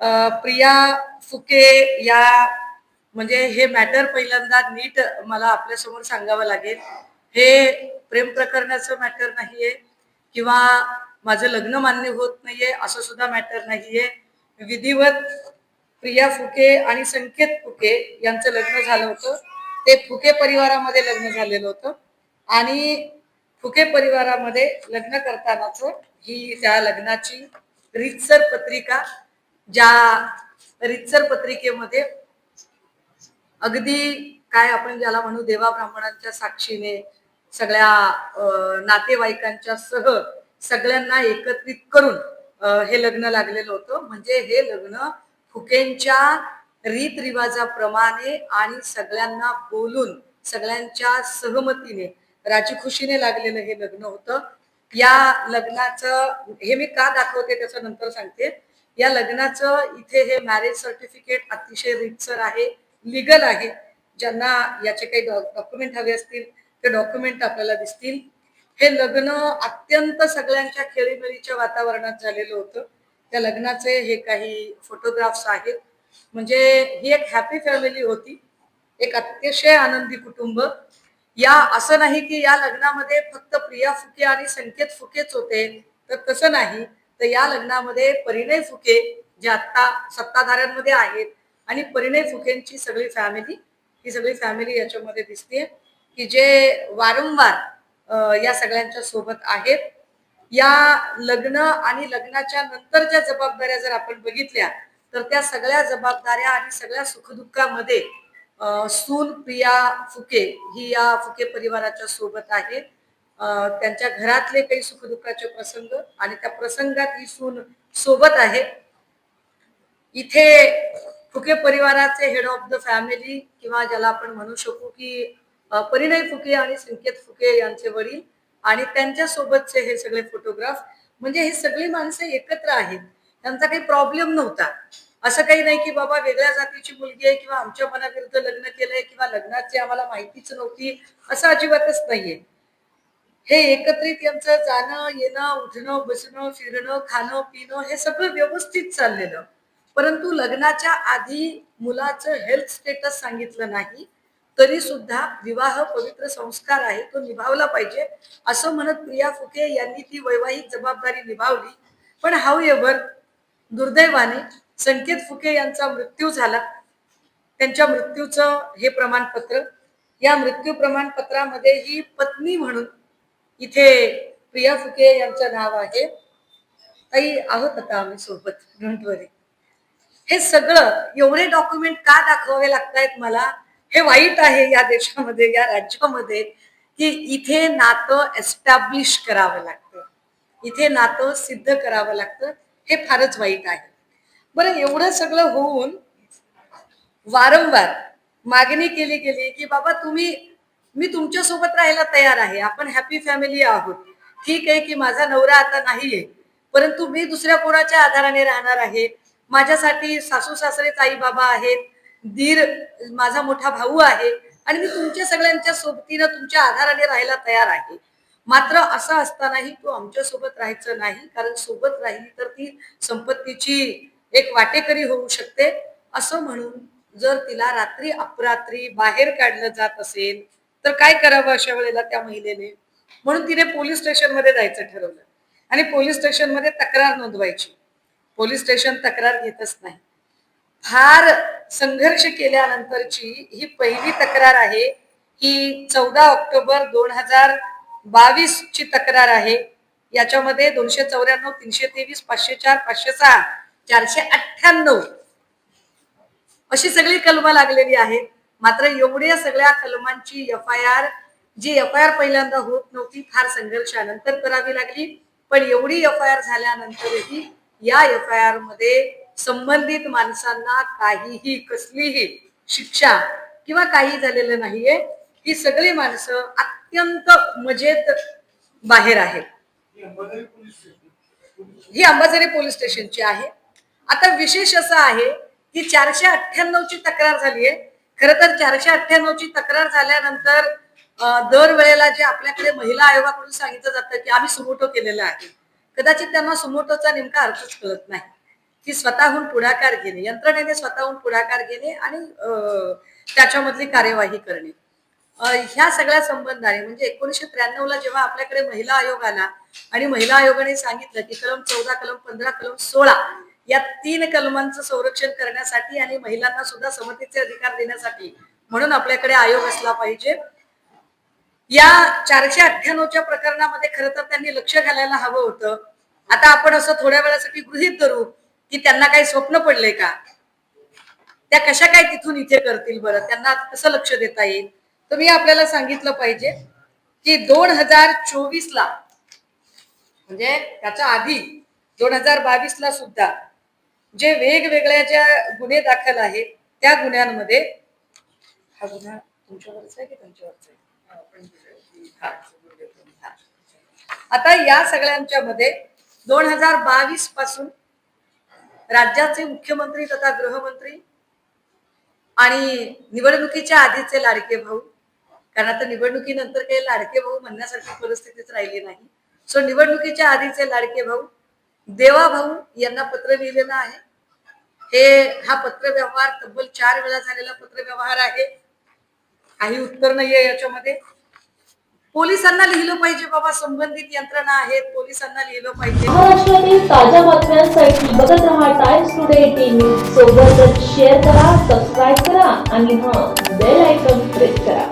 प्रिया फुके या म्हणजे हे मॅटर पहिल्यांदा नीट मला आपल्यासमोर सांगावं लागेल. हे प्रेम प्रकरणाचं मॅटर नाहीये किंवा माझं लग्न मान्य होत नाहीये असं सुद्धा मॅटर नाहीये. विधिवत प्रिया फुके आणि संकेत फुके यांचं लग्न झालं होतं. ते फुके परिवारामध्ये लग्न झालेलं होतं. आणि फुके परिवारामध्ये लग्न करतानाच ही त्या लग्नाची रितसर पत्रिका ज्या रितसर पत्रिकेमध्ये अगदी काय आपण ज्याला म्हणू देवा ब्राह्मणांच्या साक्षीने सगळ्या नातेवाईकांच्या सह सगळ्यांना एकत्रित करून हे लग्न लागलेलं होतं. म्हणजे हे लग्न फुकेंच्या रीतरिवाजाप्रमाणे आणि सगळ्यांना बोलून सगळ्यांच्या सहमतीने राजी खुशीने लागलेलं हे लग्न होतं. या लग्नाचं हे मी का दाखवते त्याचं नंतर सांगते. या लग्नाचं इथे हे मॅरेज सर्टिफिकेट अतिशय रितसर आहे लिगल आहे. ज्यांना याचे काही डॉक्युमेंट हवे असतील ते डॉक्युमेंट आपल्याला दिसतील. हे लग्न अत्यंत सगळ्यांच्या खेळीमेळीच्या वातावरणात झालेलं होतं. त्या लग्नाचे हे काही फोटोग्राफ्स आहेत. म्हणजे ही एक हॅपी फॅमिली होती. एक अतिशय आनंदी कुटुंब. या असं नाही की या लग्नामध्ये फक्त प्रिया फुके आणि संकेत फुकेच होते. तर तसं नाही. तर या लग्नामध्ये परिणय फुके जे आत्ता सत्ताधाऱ्यांमध्ये आहेत आणि परिणय फुकेंची सगळी फॅमिली ही सगळी फॅमिली याच्यामध्ये दिसते की जे वारंवार या सगळ्यांच्या सोबत आहेत. या लग्न आणि लग्नाच्या नंतरच्या जबाबदाऱ्या जर आपण बघितल्या तर त्या सगळ्या जबाबदाऱ्या आणि सगळ्या सुखदुःखामध्ये सून प्रिया फुके ही या फुके परिवाराच्या सोबत आहे त्यांच्या घरातले काही सुखदुःखाचे प्रसंग आणि त्या प्रसंगात ही सून सोबत आहे. इथे फुके परिवाराचे हेड ऑफ द फॅमिली किंवा ज्याला आपण म्हणू शकू की परिणय फुके आणि संकेत फुके यांचे वडील आणि त्यांच्या सोबतचे हे सगळे फोटोग्राफ म्हणजे हे सगळी माणसं एकत्र आहेत. त्यांचा काही प्रॉब्लेम नव्हता. असं काही नाही की बाबा वेगळ्या जातीची मुलगी आहे किंवा आमच्या मनाविरुद्ध लग्न केलंय किंवा लग्नाची आम्हाला माहितीच नव्हती. असं अजिबातच नाहीये. हे एकत्रित यांचं जाणं येणं उठणं बसणं फिरणं खाणं पिणं हे सगळं व्यवस्थित चाललेलं. परंतु लग्नाच्या आधी मुलाचं हेल्थ स्टेटस सांगितलं नाही तरी सुद्धा विवाह पवित्र संस्कार आहे तो निभावला पाहिजे. असं म्हणत प्रिया फुके यांनी ती वैवाहिक जबाबदारी निभावली. पण हाऊ एव्हर दुर्दैवाने संकेत फुके यांचा मृत्यू झाला. त्यांच्या मृत्यूचं हे प्रमाणपत्र या मृत्यू प्रमाणपत्रामध्ये ही पत्नी म्हणून इथे प्रिया फुके यांचं नाव आहे. ताई आहोत आता आम्ही सोबत डोंट हे सगळं एवढे डॉक्युमेंट का दाखवावे लागतायत मला? हे वाईट आहे या देशामध्ये या राज्यामध्ये की इथे नातं एस्टॅब्लिश करावं लागतं. इथे नातं सिद्ध करावं लागतं. हे फारच वाईट आहे. बरं एवढं सगळं होऊन वारंवार मागणी केली गेली की बाबा तुम्ही मी तुमच्यासोबत राहायला तयार आहे. आपण हॅपी फॅमिली आहोत. ठीक आहे की माझा नवरा आता नाहीये. परंतु मी दुसऱ्या कोणाच्या आधाराने राहणार आहे. माझ्यासाठी सासू सासरेच आई बाबा आहेत. दीर माझा मोठा भाऊ आहे. आणि मी तुमच्या सगळ्यांच्या सोबतीनं तुमच्या आधाराने राहायला तयार आहे. मात्र असं असतानाही तू आमच्यासोबत राहायचं नाही. कारण सोबत राहिली तर ती संपत्तीची एक वाटेकरी होऊ शकते. असं म्हणून जर तिला रात्री अपरात्री बाहेर काढलं जात असेल तर काय करावं अशा वेळेला त्या महिलेने? म्हणून तिने पोलीस स्टेशनमध्ये जायचं ठरवलं. आणि पोलीस स्टेशनमध्ये तक्रार नोंदवायची. पोलीस स्टेशन तक्रार घेतच नाही. फार संघर्ष केल्यानंतरची ही पहिली तक्रार आहे ही चौदा ऑक्टोबर दोन हजार बावीस ची तक्रार आहे. याच्यामध्ये दोनशे चौऱ्याण्णव तीनशे तेवीस पाचशे चार पाचशे सहा चारशे अठ्ठ्याण्णव अशी सगळी कलम लागलेली आहेत. मात्र एवढ्या सगळ्या कलमांची एफ आय आर जी एफ आय आर पहिल्यांदा होत नव्हती फार संघर्षानंतर करावी लागली. पण एवढी एफ आय आर झाल्यानंतरही या एफ आय आरमध्ये संबंधित माणसांना काहीही कसलीही शिक्षा किंवा काही झालेलं नाहीये. ही सगळी माणसं अत्यंत मजेत बाहेर आहेत. ही अंबाझरी पोलीस स्टेशनची आहे. आता विशेष असं आहे की चारशे अठ्ठ्याण्णव ची तक्रार झाली आहे खर तर चारशे अठ्ठ्याण्णव ची तक्रार झाल्यानंतर दरवेळेला जे आपल्याकडे महिला आयोगाकडून सांगितलं जातं की आम्ही सुमोटो केलेला आहे. कदाचित त्यांना सुमोटोचा नेमका अर्थच कळत नाही. की स्वतःहून पुढाकार घेणे यंत्रणेने स्वतःहून पुढाकार घेणे आणि अं, त्याच्यामधली कार्यवाही करणे. ह्या सगळ्या संबंधाने म्हणजे एकोणीशे त्र्याण्णव ला जेव्हा आपल्याकडे महिला आयोग आला आणि महिला आयोगाने सांगितलं की कलम चौदा कलम पंधरा कलम सोळा या तीन कलमांचं संरक्षण करण्यासाठी आणि महिलांना सुद्धा समतेचे अधिकार देण्यासाठी म्हणून आपल्याकडे आयोग असला पाहिजे. या चारशे अठ्ठ्याण्णवच्या प्रकरणामध्ये खरं तर त्यांनी लक्ष घालायला हवं होतं. आता आपण असं थोड्या वेळासाठी गृहित धरू की त्यांना काही स्वप्न पडले का? त्या कशा काय तिथून इथे करतील बरं? त्यांना कसं लक्ष देता येईल? तर मी आपल्याला सांगितलं पाहिजे की दोन हजार चोवीस ला म्हणजे त्याच्या आधी दोन हजार बावीस ला सुद्धा जे वेगवेगळ्या ज्या गुन्हे दाखल आहेत त्या गुन्ह्यांमध्ये हा गुन्हा तुमच्यावरचा आहे की तुमच्यावरचा आहे? आता या सगळ्यांच्या मध्ये दोन हजार बावीसपासून राज्याचे मुख्यमंत्री तथा गृहमंत्री आणि निवडणुकीच्या आधीचे लाडके भाऊ कारण आता निवडणुकीनंतर काही लाडके भाऊ म्हणण्यासारखी परिस्थितीच राहिली नाही. सो निवडणुकीच्या आधीचे लाडके भाऊ देवा भाऊ यांना पत्र लिहिलेलं आहे. हे हा पत्र व्यवहार तब्बल चार वेळा झालेला पत्र व्यवहार आहे. काही उत्तर नाहीये याच्यामध्ये. पोलिसांना लिहिलं पाहिजे बाबा संबंधित यंत्रणा आहेत पोलिसांना लिहिलं पाहिजे. महाराष्ट्रातील ताज्या बातम्यांसाठी बघत राहा टाइम्स टुडे टीव्ही सोबतच शेअर करा सबस्क्राईब करा आणि हा बेल आयकॉन प्रेस करा.